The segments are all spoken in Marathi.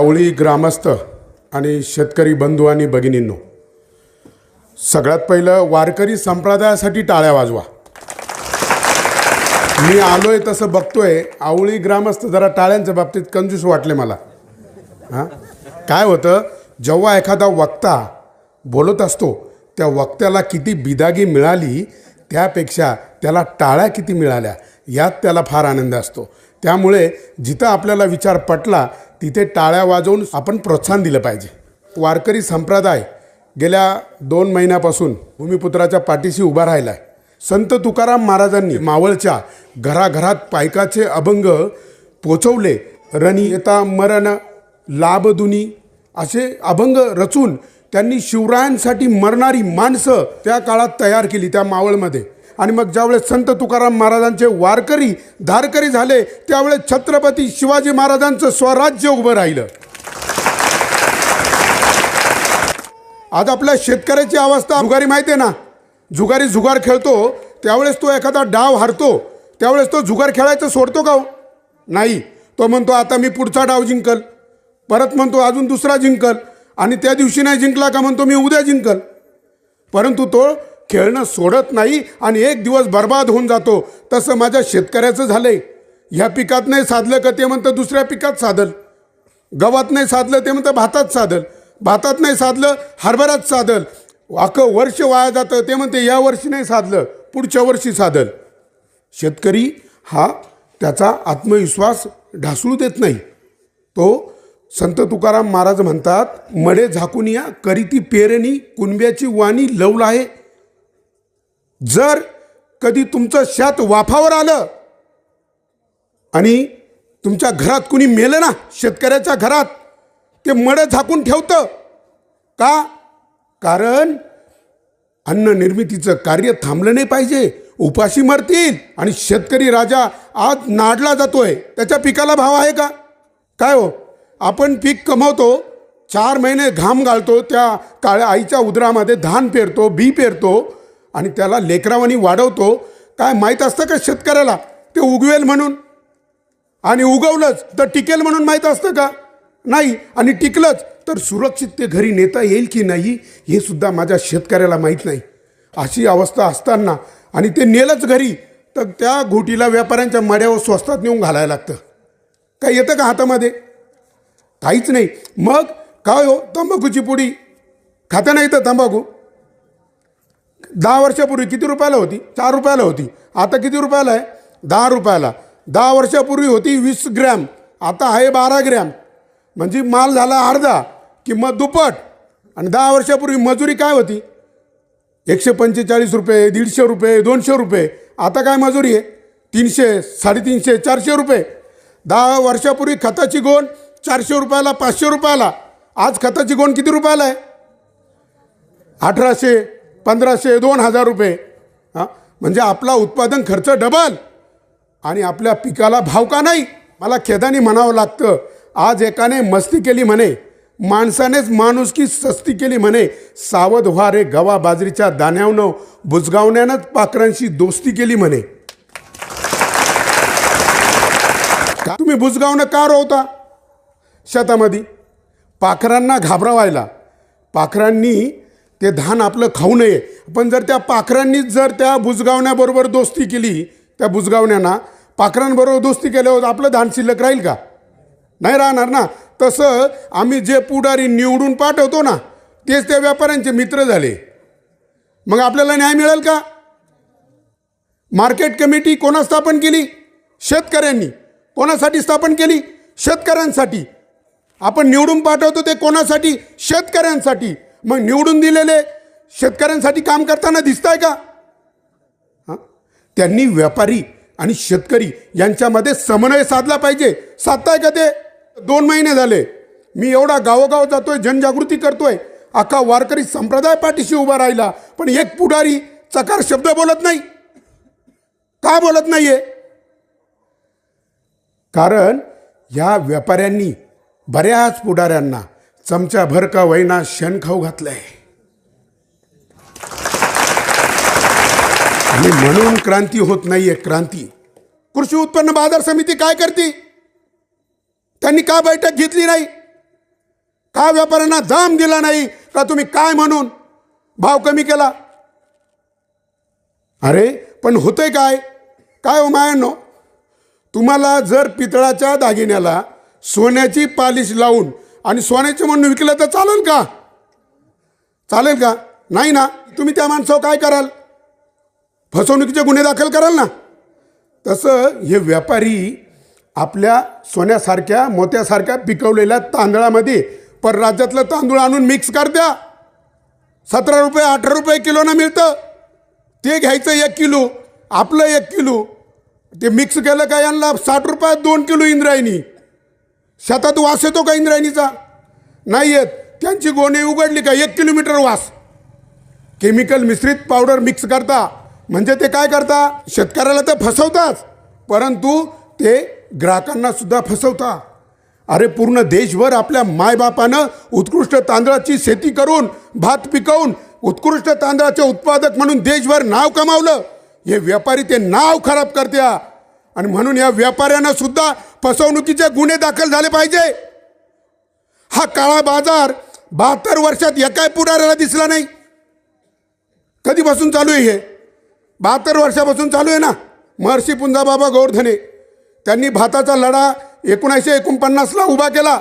आवळी ग्रामस्थ आणि शेतकरी बंधू आणि भगिनींनो सगळ्यात पहिलं वारकरी संप्रदायासाठी टाळ्या वाजवा. मी आलोय तसं बघतोय आवळी ग्रामस्थ जरा टाळ्यांच्या बाबतीत कंजूस वाटले मला. हां? काय होतं जेव्हा एखादा वक्ता बोलत असतो त्या वक्त्याला किती बिदागी मिळाली त्यापेक्षा त्याला टाळ्या किती मिळाल्या यात त्याला फार आनंद असतो. त्यामुळे जिथं आपल्याला विचार पटला तिथे टाळ्या वाजवून आपण प्रोत्साहन दिलं पाहिजे. वारकरी संप्रदाय गेल्या दोन महिन्यापासून भूमिपुत्राच्या पाठीशी उभा राहिला आहे संत तुकाराम महाराजांनी मावळच्या घराघरात पायकाचे अभंग पोचवले. रणी येता मरण लाभदुनी असे अभंग रचून त्यांनी शिवरायांसाठी मरणारी माणसं त्या काळात तयार केली त्या मावळमध्ये. आणि मग ज्यावेळेस संत तुकाराम महाराजांचे वारकरी धारकरी झाले त्यावेळेस छत्रपती शिवाजी महाराजांचं स्वराज्य उभं राहिलं. आज आपल्या शेतकऱ्याची अवस्था जुगारी माहिती आहे ना? जुगारी जुगार खेळतो त्यावेळेस तो एखादा डाव हारतो त्यावेळेस तो जुगार खेळायचं सोडतो का हो? नाही. तो म्हणतो आता मी पुढचा डाव जिंकल. परत म्हणतो अजून दुसरा जिंकल. आणि त्या दिवशी नाही जिंकला का म्हणतो मी उद्या जिंकल. परंतु तो खेळणं सोडत नाही आणि एक दिवस बर्बाद होऊन जातो. तसं माझ्या शेतकऱ्याचं झालं आहे ह्या पिकात नाही साधलं का ते म्हणतं दुसऱ्या पिकात साधल. गव्हात नाही साधलं ते म्हणतं भातात साधल. भातात नाही साधलं हरभऱ्यात साधल. अख्खं वर्ष वाया जातं ते म्हणते या वर्षी नाही साधलं पुढच्या वर्षी साधल. शेतकरी हा त्याचा आत्मविश्वास ढासळू देत नाही. तो संत तुकाराम महाराज म्हणतात मडे झाकून या करीती पेरणी कुणब्याची वाणी लवला आहे जर कधी तुमचं शात वाफावर आलं आणि तुमच्या घरात कुणी मेलं ना शेतकऱ्याच्या घरात ते मडं झाकून ठेवतं का? कारण अन्न निर्मितीचं कार्य थांबलं नाही पाहिजे. उपाशी मरतील आणि शेतकरी राजा आज नाडला जातोय. त्याच्या पिकाला भाव आहे का? काय हो? आपण पीक कमवतो चार महिने घाम गाळतो त्या काळ्या आईच्या उदरामध्ये धान पेरतो बी पेरतो आणि त्याला लेकरावानी वाढवतो. काय माहीत असतं का शेतकऱ्याला? ते उगवेल म्हणून. आणि उगवलंच तर टिकेल म्हणून माहीत असतं का? नाही. आणि टिकलंच तर सुरक्षित ते घरी नेता येईल की नाही हे सुद्धा माझ्या शेतकऱ्याला माहीत नाही. अशी अवस्था असताना आणि ते नेलंच घरी तर त्या घोटीला व्यापाऱ्यांच्या मड्यावर स्वस्तात नेऊन घालायला लागतं. काय येतं का हातामध्ये? काहीच नाही. मग काय हो? तंबाखूची पुडी. खाता नाही तर तंबाखू. दहा वर्षापूर्वी किती रुपयाला होती? चार रुपयाला होती. आता किती रुपयाला आहे? दहा रुपयाला. दहा वर्षापूर्वी होती वीस ग्रॅम. आता आहे बारा ग्रॅम. म्हणजे माल झाला अर्धा किंमत दुप्पट. आणि दहा वर्षापूर्वी मजुरी काय होती? एकशे पंचेचाळीस रुपये दीडशे रुपये दोनशे रुपये. आता काय मजुरी आहे? तीनशे साडेतीनशे चारशे रुपये. दहा वर्षापूर्वी खताची गोण चारशे रुपयाला पाचशे रुपयाला. आज खताची गोण किती रुपयाला आहे? अठराशे पंधराशे दोन हजार रुपये. हां? म्हणजे आपला उत्पादन खर्च डबल. आणि आपल्या पिकाला भाव का नाही? मला खेदानी म्हणावं लागतं. आज एकाने मस्ती केली म्हणे. माणसानेच माणुसकी सस्ती केली म्हणे. सावध व्हा रे गवा बाजरीच्या दाण्यावनं. बुजगावण्यानंच पाखरांशी दोस्ती केली म्हणे. का? तुम्ही बुजगावणं का रोवता? शेतामध्ये. पाखरांना घाबरवायला. पाखरांनी ते धान आपलं खाऊ नये. पण जर त्या पाखरांनीच जर त्या बुजगावण्याबरोबर दोस्ती केली त्या बुजगावण्याना पाखरांबरोबर दोस्ती केल्यावर आपलं धान शिल्लक राहील का? नाही राहणार ना. तसं आम्ही जे पुढारी निवडून पाठवतो ना तेच त्या व्यापाऱ्यांचे मित्र झाले. मग आपल्याला न्याय मिळेल का? मार्केट कमिटी कोणा स्थापन केली? शेतकऱ्यांनी. कोणासाठी स्थापन केली? शेतकऱ्यांसाठी. आपण निवडून पाठवतो ते कोणासाठी? शेतकऱ्यांसाठी. मग निवडून दिलेले शेतकऱ्यांसाठी काम करताना दिसत आहे का? हां? त्यांनी व्यापारी आणि शेतकरी यांच्यामध्ये समन्वय साधला पाहिजे. साधताय का ते? दोन महिने झाले. मी एवढा गावोगाव जातोय जनजागृती करतोय. अख्खा वारकरी संप्रदाय पाठीशी उभा राहिला पण एक पुढारी चकार शब्द बोलत नाही. का बोलत नाहीये? कारण ह्या व्यापाऱ्यांनी बऱ्याच पुढाऱ्यांना चमचा भर का वैना शेण खाऊ घातलंय. आणि म्हणून क्रांती होत नाहीये क्रांती. कृषी उत्पन्न बाजार समिती काय करते? त्यांनी का बैठक घेतली नाही? का व्यापाऱ्यांना जाम दिला नाही? का तुम्ही काय म्हणून? भाव कमी केला? अरे पण होतंय काय? काय हो मायांनो? तुम्हाला जर पितळाच्या दागिन्याला सोन्याची पालिश लावून आणि सोन्याचे म्हणून विकलं तर चालेल का? चालेल का? नाही ना. तुम्ही त्या माणसावर काय कराल? फसवणुकीचे गुन्हे दाखल कराल ना? तसं हे व्यापारी आपल्या सोन्यासारख्या मोत्यासारख्या पिकवलेल्या तांदळामध्ये परराज्यातलं तांदूळ आणून मिक्स करत्या. सतरा रुपये अठरा रुपये किलोनं मिळतं. ते घ्यायचं एक किलो आपलं एक किलो. ते मिक्स केलं का यांना साठ रुपयात दोन किलो इंद्रायणी. शेतात वास येतो का इंद्रायणीचा? नाही येत. त्यांची गोणी उघडली का? एक किलोमीटर वास. केमिकल मिश्रित पावडर मिक्स करता. म्हणजे ते काय करता? शेतकऱ्याला तर फसवताच परंतु ते ग्राहकांना सुद्धा फसवता. अरे पूर्ण देशभर आपल्या मायबापानं उत्कृष्ट तांदळाची शेती करून भात पिकवून उत्कृष्ट तांदळाचे उत्पादक म्हणून देशभर नाव कमावलं. हे व्यापारी ते नाव खराब करत्या. आणि म्हणून या व्यापाऱ्यांना सुद्धा फसवणुकीचे गुन्हे दाखल झाले पाहिजे. हा काळा बाजार बहात्तर वर्षात एकाय पुढाऱ्याला दिसला नाही. कधीपासून चालू आहे हे? बहात्तर वर्षापासून चालू आहे ना? महर्षी पुंजाबाबा गोवर्धने त्यांनी भाताचा लढा एकोणीसशे एकोणपन्नासला उभा केला.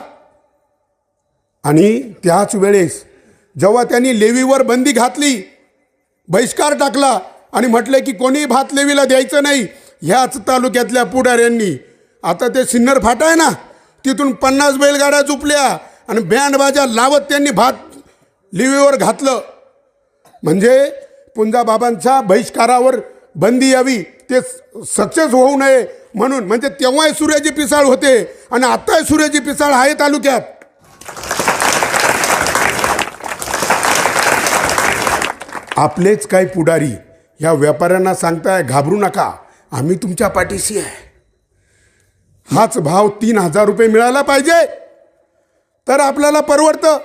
आणि त्याच वेळेस जेव्हा त्यांनी लेवीवर बंदी घातली बहिष्कार टाकला आणि म्हटले की कोणी भात लेवीला द्यायचं नाही ह्याच तालुक्यातल्या पुढाऱ्यांनी. आता ते सिन्नर फाटा आहे ना तिथून पन्नास बैलगाड्या चुपल्या आणि बँडबाजा लावत त्यांनी भात लिव्हीवर घातलं. म्हणजे पुंजाबाबांच्या बहिष्कारावर बंदी यावी ते सक्सेस होऊ नये म्हणून. म्हणजे तेव्हाही सूर्याची पिसाळ होते आणि आत्ताही सूर्याची पिसाळ आहे तालुक्यात. आपलेच काही पुढारी ह्या व्यापाऱ्यांना सांगताय घाबरू नका. आम्ही तुमच्या पाठीशी आहे. हाच भाव तीन हजार रुपये मिळाला पाहिजे. तर आपल्याला परवडतं.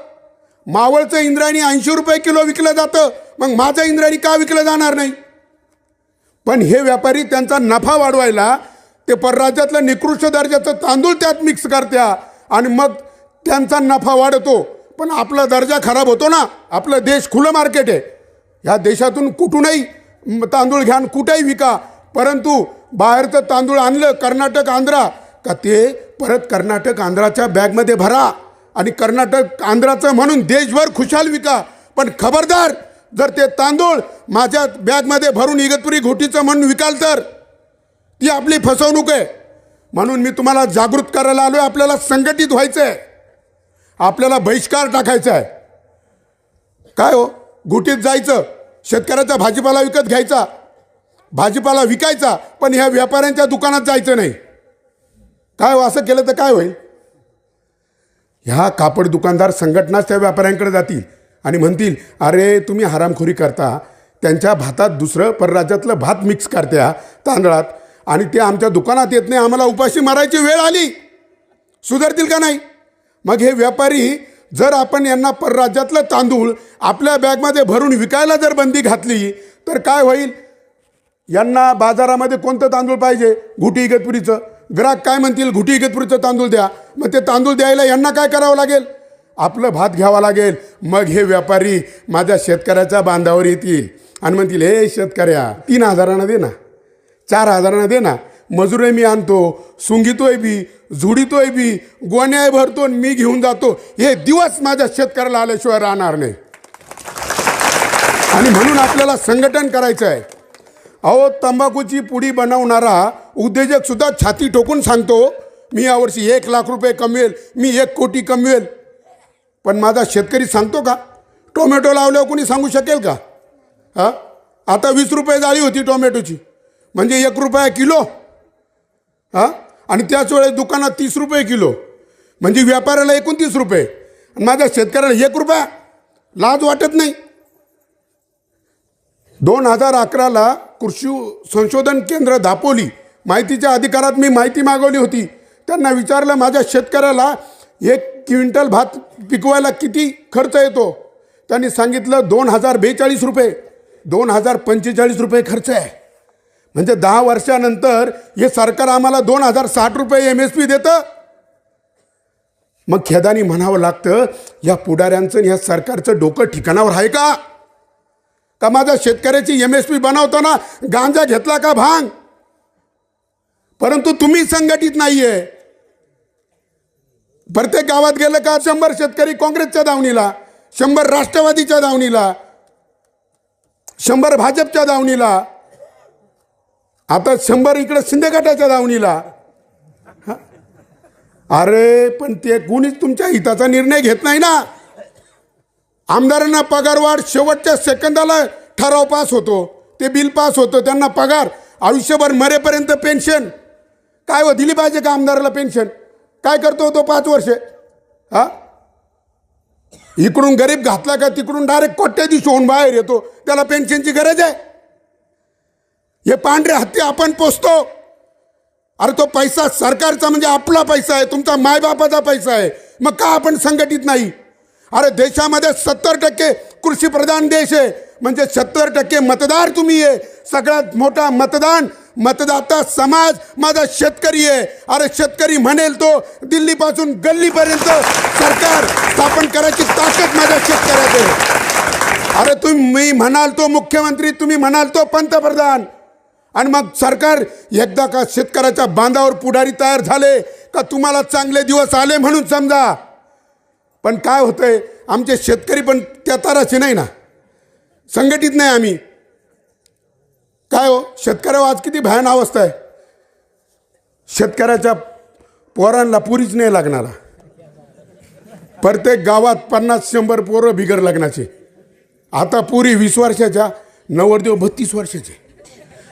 मावळचं इंद्रायणी ऐंशी रुपये किलो विकलं जातं. मग माझं इंद्रायणी का विकलं जाणार नाही? पण हे व्यापारी त्यांचा नफा वाढवायला ते परराज्यातलं निकृष्ट दर्जाचं तांदूळ त्यात मिक्स करत्या आणि मग त्यांचा नफा वाढतो. पण आपला दर्जा खराब होतो ना. आपलं देश खुलं मार्केट आहे. ह्या देशातून कुठूनही तांदूळ घ्या कुठेही विका. परंतु बाहेरचं तांदूळ आणलं कर्नाटक आंध्रा का ते परत कर्नाटक आंध्राच्या बॅगमध्ये भरा आणि कर्नाटक आंध्राचं म्हणून देशभर खुशाल विका. पण खबरदार जर ते तांदूळ माझ्या बॅगमध्ये भरून इगतपुरी घोटीचं म्हणून विकाल तर? ती आपली फसवणूक आहे. म्हणून मी तुम्हाला जागृत करायला आलो आहे आपल्याला संघटित व्हायचं आहे आपल्याला बहिष्कार टाकायचा आहे काय हो? घुटीत जायचं शेतकऱ्याचा भाजीपाला विकत घ्यायचा भाजीपाला विकायचा पण ह्या व्यापाऱ्यांच्या दुकानात जायचं नाही. काय हो असं केलं तर काय होईल? ह्या कापड दुकानदार संघटनाच त्या व्यापाऱ्यांकडे जातील आणि म्हणतील अरे तुम्ही हरामखोरी करता. त्यांच्या भातात दुसरं परराज्यातलं भात मिक्स करत्या तांदळात आणि ते आमच्या दुकानात येत नाही. आम्हाला उपाशी मारायची वेळ आली. सुधारतील का नाही? मग हे व्यापारी जर आपण यांना परराज्यातलं तांदूळ आपल्या बॅगमध्ये भरून विकायला जर बंदी घातली तर काय होईल? यांना बाजारामध्ये कोणतं तांदूळ पाहिजे? घुटी इगतपुरीचं. ग्राहक काय म्हणतील? घुटी इगतपुरीचं तांदूळ द्या. मग ते तांदूळ द्यायला यांना काय करावं लागेल? आपलं भात घ्यावा लागेल. मग हे व्यापारी माझ्या शेतकऱ्याच्या बांधावर येतील. आणि म्हणतील हे शेतकऱ्या तीन हजारानं दे ना. चार हजारानं दे ना. मजुरे मी आणतो सुंगितोय बी झुडितोय बी गोण्या भरतो आणि मी घेऊन जातो. हे दिवस माझ्या शेतकऱ्याला आल्याशिवाय राहणार नाही. आणि म्हणून आपल्याला संघटन करायचं आहे. अहो तंबाखूची पुडी बनवणारा उद्योजकसुद्धा छाती ठोकून सांगतो मी यावर्षी एक लाख रुपये कमवेल मी एक कोटी कमवेल. पण माझा शेतकरी सांगतो का? टोमॅटो लावल्यावर कोणी सांगू शकेल का? हां? आता वीस रुपये जाळी होती टोमॅटोची. म्हणजे एक रुपया किलो. हां? आणि त्याच वेळेस दुकानात तीस रुपये किलो. म्हणजे व्यापाऱ्याला एकोणतीस रुपये. आणि माझ्या शेतकऱ्याला एक रुपया. लाज वाटत नाही. दोन हजार अकराला कृषी संशोधन केंद्र दापोली माहितीच्या अधिकारात मी माहिती मागवली होती. त्यांना विचारलं माझ्या शेतकऱ्याला एक क्विंटल भात पिकवायला किती खर्च येतो? त्यांनी सांगितलं दोन हजार बेचाळीस रुपये. दोन हजार पंचेचाळीस रुपये खर्च आहे. म्हणजे दहा वर्षानंतर हे सरकार आम्हाला दोन हजार साठ रुपये एम एस पी देतं? मग खेदानी म्हणावं लागतं या पुढाऱ्यांचं या सरकारचं डोकं ठिकाणावर आहे का? का माझ्या शेतकऱ्याची एम एस पी बनवताना गांजा घेतला का भांग? परंतु तुम्ही संघटित नाहीये. प्रत्येक गावात गेलं का शंभर शेतकरी काँग्रेसच्या दावणीला शंभर राष्ट्रवादीच्या दावणीला शंभर भाजपच्या दावणीला आता शंभर इकडे शिंदे गटाच्या दावणीला. हा? अरे पण ते कोणीच तुमच्या हिताचा निर्णय घेत नाही ना. आमदारांना पगारवाढ शेवटच्या सेकंदाला ठराव पास होतो. ते बिल पास होतं. त्यांना पगार आयुष्यभर मरेपर्यंत पेन्शन. काय हो दिली पाहिजे का आमदाराला पेन्शन? काय करतो तो पाच वर्ष? हा? इकडून गरीब घातला का तिकडून डायरेक्ट कोट्याधीश होऊन बाहेर येतो. त्याला पेन्शनची गरज आहे. हे पांढरे हत्ती आपण पोचतो अरे तो पैसा सरकारचा म्हणजे आपला पैसा आहे. तुमचा मायबापाचा पैसा आहे. मग का आपण संघटित नाही? अरे देशामध्ये सत्तर टक्के कृषीप्रधान देश आहे. म्हणजे सत्तर टक्के मतदार तुम्ही आहे. सगळ्यात मोठा मतदान मतदाता समाज माझा शेतकरी आहे. अरे शेतकरी म्हणेल तो दिल्लीपासून गल्लीपर्यंत सरकार स्थापन करायची ताकद माझ्या शेतकऱ्यात आहे. अरे तुम्ही म्हणाल तो मुख्यमंत्री तुम्ही म्हणाल तो पंतप्रधान. आणि मग सरकार एकदा का शेतकऱ्याच्या बांधावर पुढारी तयार झाले का तुम्हाला चांगले दिवस आले म्हणून समजा. पण काय होतं आहे आमचे शेतकरी पण त्या ताराचे नाही ना. संघटित नाही आम्ही. काय हो शेतकऱ्यावर आज किती भयान अवस्था आहे. शेतकऱ्याच्या पोरांना पुरीच नाही लागणारा. प्रत्येक गावात पन्नास शंभर पोरं बिगर लग्नाचे. आता पुरी वीस वर्षाच्या नवरदेव बत्तीस वर्षाचे.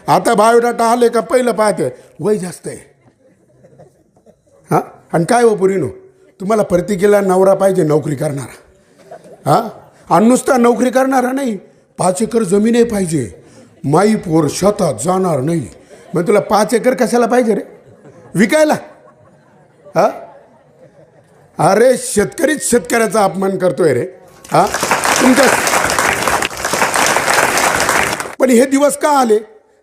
आता बायोडाटा आले का पहिलं पाहते वय जास्त आहे. हां? आणि काय हो पुरीनो? तुम्हाला परतिकेला नवरा पाहिजे नोकरी करणारा. हां? आणि नुसता नोकरी करणारा नाही पाच एकर जमीनही पाहिजे. माई पोर शेतात जाणार नाही. मग तुला पाच एकर कशाला पाहिजे रे? विकायला. हां? अरे शेतकरीच शेतकऱ्याचा अपमान करतोय रे. हां? तुमच्या पण हे दिवस का आले?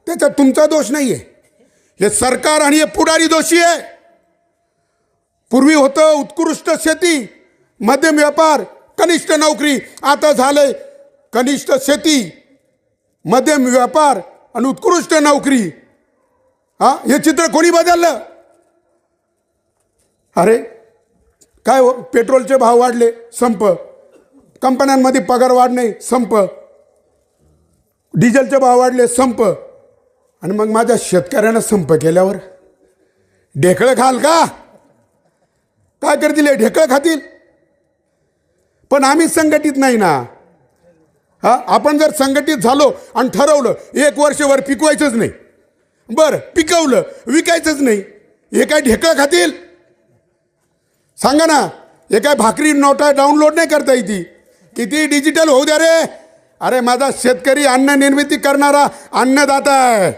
त्याच्यात तुमचा दोष नाही आहे हे सरकार आणि हे पुढारी दोषी आहे. पूर्वी होतं उत्कृष्ट शेती मध्यम व्यापार कनिष्ठ नोकरी. आता झालंय कनिष्ठ शेती मध्यम व्यापार आणि उत्कृष्ट नोकरी. हा हे चित्र कोणी बदललं? अरे काय हो? पेट्रोलचे भाव वाढले संप. कंपन्यांमध्ये पगार वाढ नाही संप. डिझेलचे भाव वाढले संप. आणि मग माझ्या शेतकऱ्यानं संप केल्यावर. ढेकळं खाल का? काय करतील हे? ढेकळं खातील? पण आम्ही संघटित नाही ना. हा आपण जर संघटित झालो आणि ठरवलं एक वर्षभर पिकवायचंच नाही. बरं पिकवलं विकायचंच नाही. हे काय ढेकळं खातील? सांगा ना हे काय भाकरी नोटा डाउनलोड नाही करता येते? किती डिजिटल होऊ द्या रे. अरे माझा शेतकरी अन्न निर्मिती करणारा अन्नदाता आहे.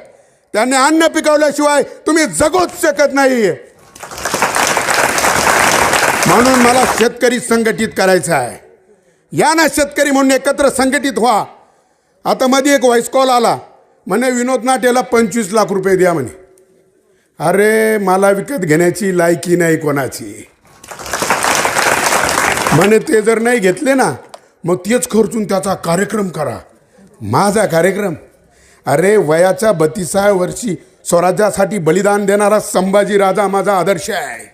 त्याने अन्न पिकवल्याशिवाय तुम्ही जगूच शकत नाही. म्हणून मला शेतकरी संघटित करायचा आहे. या ना शेतकरी म्हणून एकत्र संघटित व्हा. आता मध्ये एक व्हॉइस कॉल आला. म्हणे विनोद नाटेला पंचवीस लाख रुपये द्या म्हणे. अरे मला विकत घेण्याची लायकी नाही कोणाची. म्हणे ते जर नाही घेतले ना मग तेच खर्चून त्याचा कार्यक्रम करा. माझा कार्यक्रम? अरे वयाच्या बत्तीसाव्या वर्षी स्वराज्यासाठी बलिदान देणारा संभाजी राजा माझा आदर्श आहे.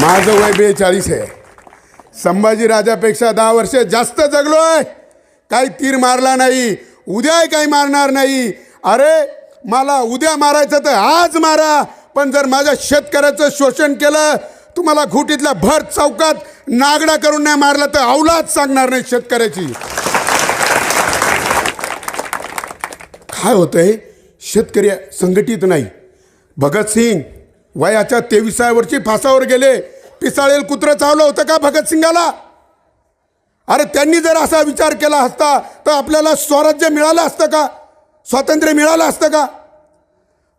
माझं वय बेचाळीस आहे. संभाजीराजापेक्षा दहा वर्ष जास्त जगलोय. काही तीर मारला नाही. उद्याही काही मारणार नाही. अरे मला उद्या मारायचं तर आज मारा. पण जर माझ्या शेतकऱ्याचं शोषण केलं तुम्हाला घुटीतल्या भर चौकात नागडा करून नाही मारला तर अवलाद सांगणार नाही शेतकऱ्याची. काय होतंय? शेतकरी संघटित नाही. भगतसिंग वयाच्या तेविसाव्या वर्षी फासावर गेले. पिसाळेल कुत्रं चावलं होतं का भगतसिंगाला अरे त्यांनी जर असा विचार केला असता तर आपल्याला स्वराज्य मिळालं असतं का? स्वातंत्र्य मिळालं असतं का?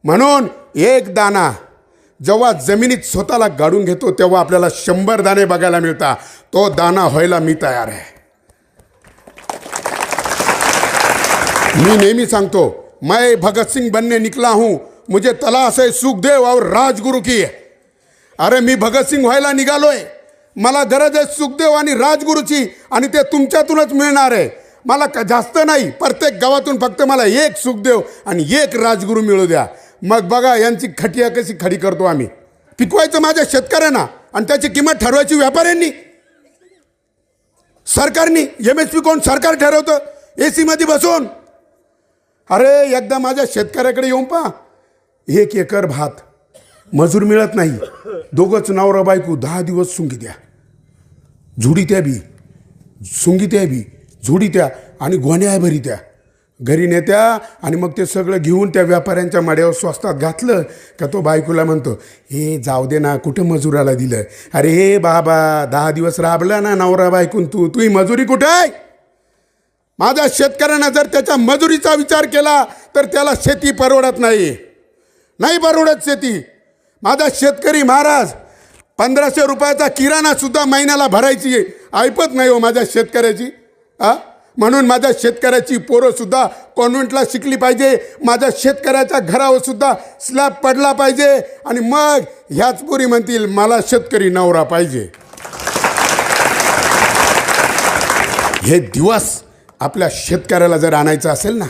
म्हणून एक दाना जेव्हा जमिनीत स्वतःला गाडून घेतो तेव्हा आपल्याला शंभर दाणे बघायला मिळतात. तो दाना व्हायला मी तयार आहे. मी नेहमी सांगतो मैं भगतसिंग बनने निकला हूं मुझे तलाश आहे सुखदेव और राजगुरु की अरे मी भगतसिंग व्हायला निघालोय। मला गरज आहे सुखदेव आणि राजगुरूची आणि ते तुमच्यातूनच मिळणार आहे। मला का जास्त नाही प्रत्येक गावातून फक्त मला एक सुखदेव आणि एक राजगुरू मिळू द्या। मग बघा यांची खटिया कशी खडी करतो आम्ही। पिकवायचं माझ्या शेतकऱ्यांना आणि त्याची किंमत ठरवायची व्यापाऱ्यांनी। सरकारनी एम एस पी कोण सरकार ठरवतं? ए सीमध्ये बसून। अरे एकदा माझ्या शेतकऱ्याकडे येऊन पहा। एक एकर भात. मजूर मिळत नाही. दोघंच नवरा बायको दहा दिवस सुंगी द्या. झुडी त्या बी. सुंगी त्या बी. झुडी त्या आणि गोण्या भरी त्या. घरी नेत्या आणि मग ते सगळं घेऊन त्या व्यापाऱ्यांच्या माड्यावर स्वस्तात घातलं का तो बायकोला म्हणतो हे जाऊ दे ना कुठं मजुराला दिलं अरे हे बाबा दहा दिवस राबला ना नवरा बायकून तू. तुही मजुरी कुठं आहे? माझ्या शेतकऱ्यानं जर त्याच्या मजुरीचा विचार केला तर त्याला शेती परवडत नाही नाही परवडत शेती. माझा शेतकरी महाराज पंधराशे रुपयाचा किराणासुद्धा महिन्याला भरायची ऐपत नाही हो माझ्या शेतकऱ्याची. आ? म्हणून माझ्या शेतकऱ्याची पोरंसुद्धा कॉन्व्हेंटला शिकली पाहिजे. माझ्या शेतकऱ्याच्या घरावर सुद्धा स्लॅब पडला पाहिजे. आणि मग ह्याच पोरी म्हणतील मला शेतकरी नवरा पाहिजे. हे दिवस आपल्या शेतकऱ्याला जर आणायचं असेल ना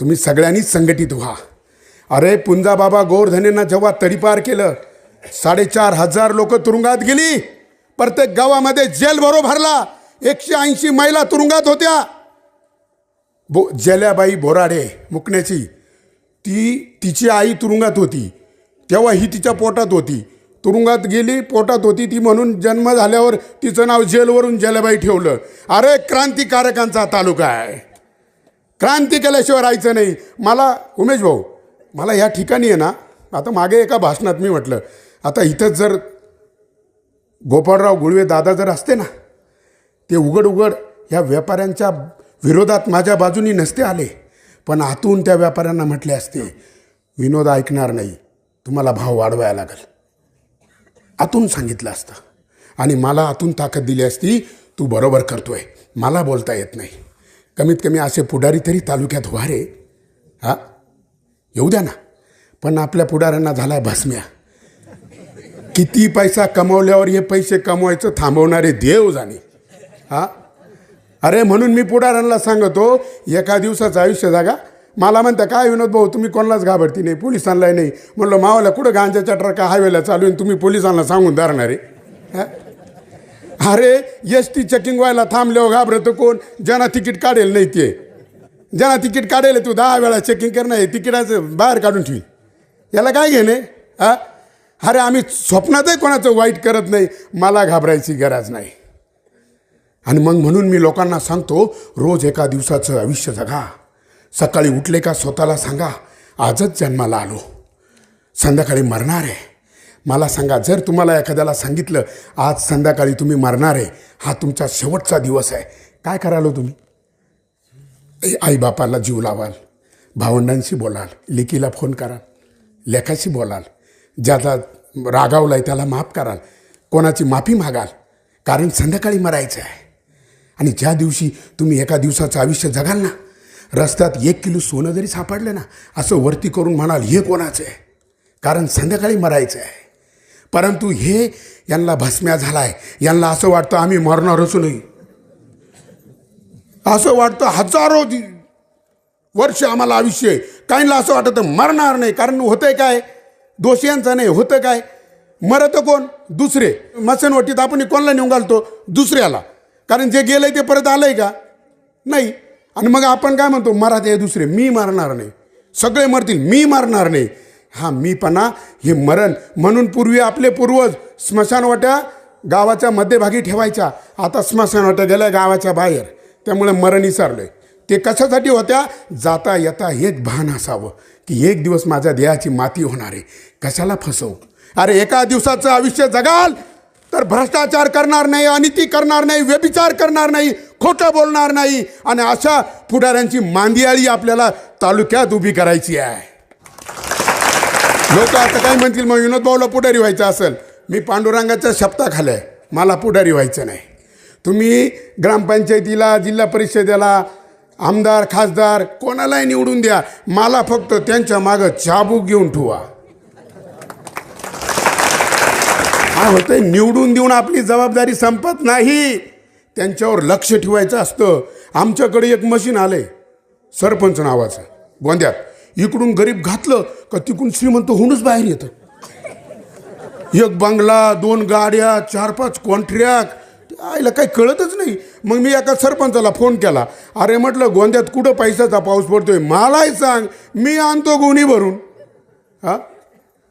तुम्ही सगळ्यांनी संघटित व्हा. अरे पुंजाबाबा गोरधनेंना जेव्हा तडीपार केलं साडेचार हजार लोक तुरुंगात गेली. प्रत्येक गावामध्ये जेल भरो भरला. एकशे ऐंशी महिला तुरुंगात होत्या. बो जल्याबाई बोराडे मुकण्याची ती तिची आई तुरुंगात होती. तेव्हा ही तिच्या पोटात होती. तुरुंगात गेली पोटात होती. ती म्हणून जन्म झाल्यावर तिचं नाव जेलवरून जल्याबाई ठेवलं. अरे क्रांतिकारकांचा तालुका आहे. क्रांती केल्याशिवाय राहायचं नाही. मला उमेश भाऊ मला या ठिकाणी आहे ना. आता मागे एका भाषणात मी म्हटलं आता इथंच जर गोपाळराव गुळवे दादा जर असते ना ते उघड उघड ह्या व्यापाऱ्यांच्या विरोधात माझ्या बाजूनी नसते आले. पण आतून त्या व्यापाऱ्यांना म्हटले असते विनोद ऐकणार नाही तुम्हाला भाव वाढवायला लागेल. आतून सांगितलं असतं. आणि मला आतून ताकद दिली असती तू बरोबर करतोय मला बोलता येत नाही. कमीत कमी असे पुढारी तरी तालुक्यात व्हा रे हां? येऊ द्या ना. पण आपल्या पुढाऱ्यांना झाला भस्म्या. किती पैसा कमवल्यावर हे पैसे कमवायचं थांबवणारे देव जाणे. हा? अरे म्हणून मी पुढाऱ्यांना सांगतो एका दिवसाचं आयुष्य जागा. मला म्हणता काय विनोद भाऊ तुम्ही कोणालाच घाबरती नाही पोलिसांना नाही. म्हणलं मावाला कुठं गांजाच्या ट्रका हायवेला चालू आहे तुम्ही पोलिसांना सांगून धरणार आहे? अरे एस टी चेकिंग व्हायला थांबल्यावर घाबरतं कोण? ज्यांना तिकीट काढेल नाही ते. ज्यांना तिकीट काढायला तू दहा वेळा चेकिंग करणार आहे तिकिटाचं बाहेर काढून ठेवी. याला काय घेणे? हा? अरे आम्ही स्वप्नातही कोणाचं वाईट करत नाही मला घाबरायची गरज नाही. आणि मग म्हणून मी लोकांना सांगतो रोज एका दिवसाचं आयुष्य जगा. सकाळी उठले का स्वतःला सांगा आजच जन्माला आलो. संध्याकाळी मरणार आहे. मला सांगा जर तुम्हाला एखाद्याला सांगितलं आज संध्याकाळी तुम्ही मरणार आहे हा तुमचा शेवटचा दिवस आहे. काय करालो हो तुम्ही? आईबापाला जीव लावाल. भावंडांशी बोलाल. लेकीला फोन कराल. लेखाशी बोलाल. ज्याचा रागावला आहे त्याला माफ कराल. कोणाची माफी मागाल. कारण संध्याकाळी मरायचं आहे. आणि ज्या दिवशी तुम्ही एका दिवसाचं आयुष्य जगाल ना रस्त्यात एक किलो सोनं जरी सापडलं ना असं वरती करून म्हणाल हे कोणाचं आहे? कारण संध्याकाळी मरायचं आहे. परंतु हे यांना भस्म्या झाला आहे यांना असं वाटतं आम्ही मरणारच नाही. असं वाटतं हजारो दि वर्ष आम्हाला आयुष्य आहे. काहींना असं वाटतं मरणार नाही. कारण होतंय काय? दोषियांचं नाही. होतं काय? मरतं कोण? दुसरे. मसनवटीत आपण कोणाला नेऊन घालतो? दुसऱ्याला. कारण जे गेलंय ते परत आलंय का? नाही. आणि मग आपण काय म्हणतो? मरा ते दुसरे. मी मारणार नाही. सगळे मरतील. मी मारणार नाही. हा मीपणा हे मरण. म्हणून पूर्वी आपले पूर्वज स्मशानवाट्या गावाच्या मध्यभागी ठेवायच्या. आता स्मशानवाट्या गेल्या गावाच्या बाहेर. त्यामुळे मरण विसरलंय ते कशासाठी होत्या? जाता येता हेच भान असावं की एक दिवस माझ्या देहाची माती होणार आहे. कशाला फसवू? अरे एका दिवसाचं आयुष्य जगाल तर भ्रष्टाचार करणार नाही अनिती करणार नाही व्यभिचार करणार नाही खोटं बोलणार नाही आणि अशा पुढाऱ्यांची मांदियाळी आपल्याला तालुक्यात उभी करायची आहे. लोक आता काय म्हणतील? मग विनोद भाऊला पुढारी व्हायचं असेल. मी पांडुरंगाच्या शब्दाखाली आहे. मला पुढारी व्हायचं नाही. तुम्ही ग्रामपंचायतीला जिल्हा परिषदेला आमदार खासदार कोणालाही निवडून द्या. मला फक्त त्यांच्या मागं चाबूक घेऊन ठेवा. काय होतंय? निवडून देऊन आपली जबाबदारी संपत नाही. त्यांच्यावर लक्ष ठेवायचं असतं. आमच्याकडे एक मशीन आलंय. सरपंच नावाचं. गोंद्यात. इकडून गरीब घातलं का तिकडून श्रीमंत होऊनच बाहेर येतं. एक बंगला दोन गाड्या चार पाच कॉन्ट्रॅक्ट आईला काही कळतच नाही. मग मी एका सरपंचाला फोन केला. अरे म्हटलं गोंद्यात कुठं पैशाचा पाऊस पडतोय? मलाही सांग मी आणतो गुन्ही भरून. हा?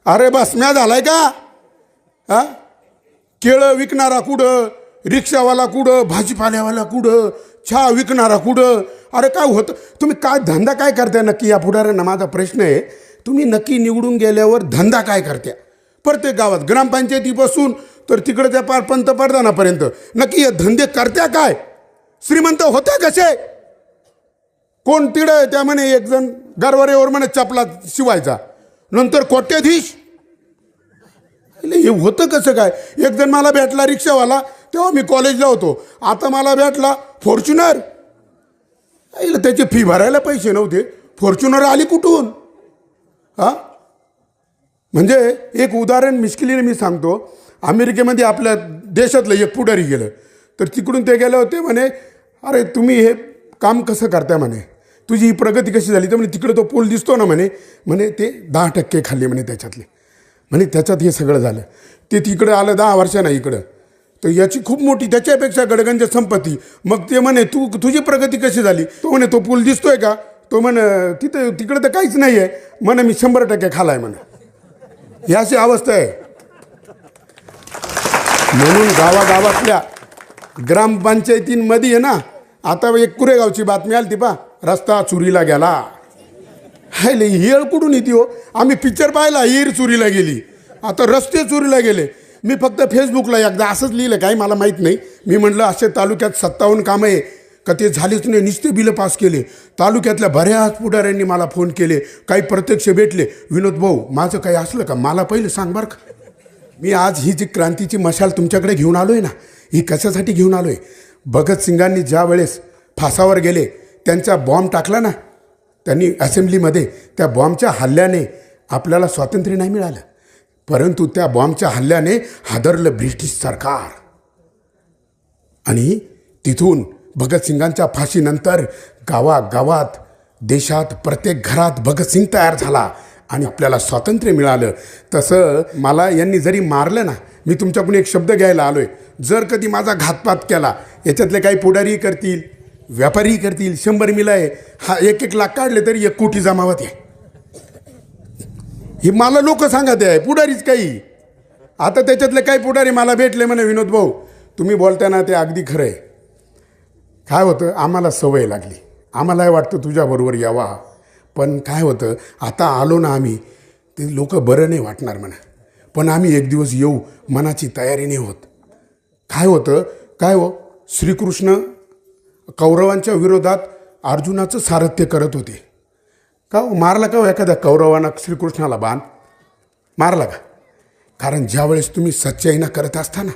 अरे बसम्या झालाय का? हा? केळं विकणारा कुठं? रिक्षावाला कुठं? भाजीपाल्यावाला कुठं? चहा विकणारा कुठं? अरे काय होतं? तुम्ही काय धंदा काय करताय नक्की? या पुढाऱ्यांना माझा प्रश्न आहे. तुम्ही नक्की निवडून गेल्यावर धंदा काय करत्या? प्रत्येक गावात ग्रामपंचायतीपासून तर तिकडच्या पार पंतप्रधानापर्यंत. नक्की हे धंदे करत्या काय? श्रीमंत होत्या कसे? कोण तिड त्या म्हणे एक जण म्हणे चपला शिवायचा. नंतर कोट्याधीश. हे होतं कसं काय? एक जण मला भेटला रिक्षावाला तेव्हा मी कॉलेजला होतो. आता मला भेटला फॉर्च्युनर. त्याची फी भरायला पैसे नव्हते. फॉर्च्युनर आली कुठून? हा? म्हणजे एक उदाहरण मिश्किलीने मी सांगतो. अमेरिकेमध्ये आपल्या देशातलं एक पुढारी गेलं. तर तिकडून ते गेले होते म्हणे अरे तुम्ही हे काम कसं करताय? म्हणे तुझी ही प्रगती कशी झाली? तर म्हणे तिकडे तो पूल दिसतो ना म्हणे म्हणे ते दहा टक्के खाल्ले म्हणे त्याच्यातले. म्हणे त्याच्यात हे सगळं झालं. ते तिकडं आलं दहा वर्षांना इकडं. तर याची खूप मोठी त्याच्यापेक्षा गडगंज संपत्ती. मग ते म्हणे तू तुझी प्रगती कशी झाली? तो म्हणे तो पूल दिसतोय का? तो म्हणे तिथं तिकडं तर काहीच नाही आहे म्हणे मी शंभर टक्के खालाय म्हणे. ही अशी अवस्था आहे. म्हणून गावागावातल्या ग्रामपंचायतींमध्ये आहे ना आता एक कुरेगावची बातमी आली ती पा रस्ता चुरीला गेला. हायले येळ कुठून येते हो? आम्ही पिक्चर पाहिला हिर चोरीला गेली. आता रस्ते चोरीला गेले. मी फक्त फेसबुकला एकदा असंच लिहिलं काही मला माहीत नाही. मी म्हटलं असे तालुक्यात सत्तावन्न कामं आहे का ते झालेच नाही निस्ते बिलं पास केले. तालुक्यातल्या बऱ्याच पुढाऱ्यांनी मला फोन केले काही प्रत्यक्ष भेटले. विनोद भाऊ माझं काही असलं का? मला पहिलं सांग बरं का. मी आज ही जी क्रांतीची मशाल तुमच्याकडे घेऊन आलो आहे ना ही कशासाठी घेऊन आलो आहे भगतसिंगांनी ज्या वेळेस फासावर गेले त्यांचा बॉम्ब टाकला ना त्यांनी असेंब्लीमध्ये त्या बॉम्बच्या हल्ल्याने आपल्याला स्वातंत्र्य नाही मिळालं. परंतु त्या बॉम्बच्या हल्ल्याने हादरलं ब्रिटिश सरकार. आणि तिथून भगतसिंगांच्या फाशीनंतर गावागावात देशात प्रत्येक घरात भगतसिंग तयार झाला. आणि आपल्याला स्वातंत्र्य मिळालं. तसं मला यांनी जरी मारलं ना मी तुमच्याकडून एक शब्द घ्यायला आलो आहे जर कधी माझा घातपात केला याच्यातले काही पुढारी करतील व्यापारी करतील शंभर मिला आहे हा एक एक लाख काढले तरी एक कोटी जमावत आहे. हे मला लोक सांगत आहे पुढारीच काही. आता त्याच्यातले काही पुढारी मला भेटले म्हणे विनोद भाऊ तुम्ही बोलताना ते अगदी खरं आहे काय होतं? आम्हाला सवय लागली. आम्हालाही वाटतं तुझ्याबरोबर यावा पण काय होतं आता आलो ना आम्ही ते लोक बरं नाही वाटणार म्हणा. पण आम्ही एक दिवस येऊ मनाची तयारी नाही होत. काय होतं काय हो श्रीकृष्ण कौरवांच्या विरोधात अर्जुनाचं सारथ्य करत होते. का हो मारला का हो एखाद्या कौरवानं श्रीकृष्णाला बाण? मारला का? कारण ज्यावेळेस तुम्ही सच्चाईनं करत असता ना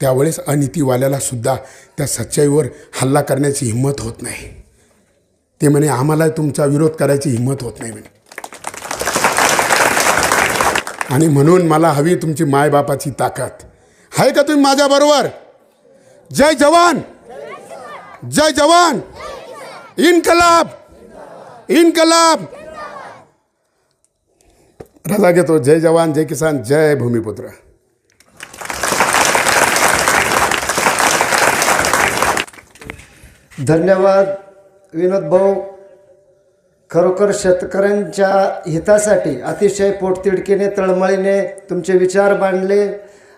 त्यावेळेस अनितीवाल्याला सुद्धा त्या सच्चाईवर हल्ला करण्याची हिंमत होत नाही. ते म्हणे आम्हाला तुमचा विरोध करायची हिंमत होत नाही म्हणे. आणि म्हणून मला हवी तुमची मायबापाची ताकद. आहे का तुम्ही माझ्याबरोबर जय जवान! जय जवान! इनकलाब! इनकलाब! रजा घेतो जय जवान जय किसान जय भूमिपुत्र. धन्यवाद. विनोद भाऊ खरोखर शेतकऱ्यांच्या हितासाठी अतिशय पोटतिडकीने तळमळीने तुमचे विचार मांडले.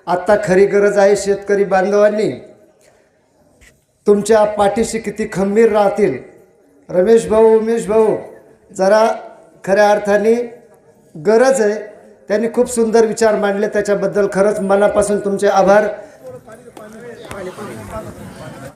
आत्ता खरी गरज आहे शेतकरी बांधवांनी. तुमच्या पाठीशी किती खंबीर राहतील. रमेश भाऊ उमेश भाऊ जरा खऱ्या अर्थाने गरज आहे. त्यांनी खूप सुंदर विचार मांडले. त्याच्याबद्दल खरंच मनापासून तुमचे आभार.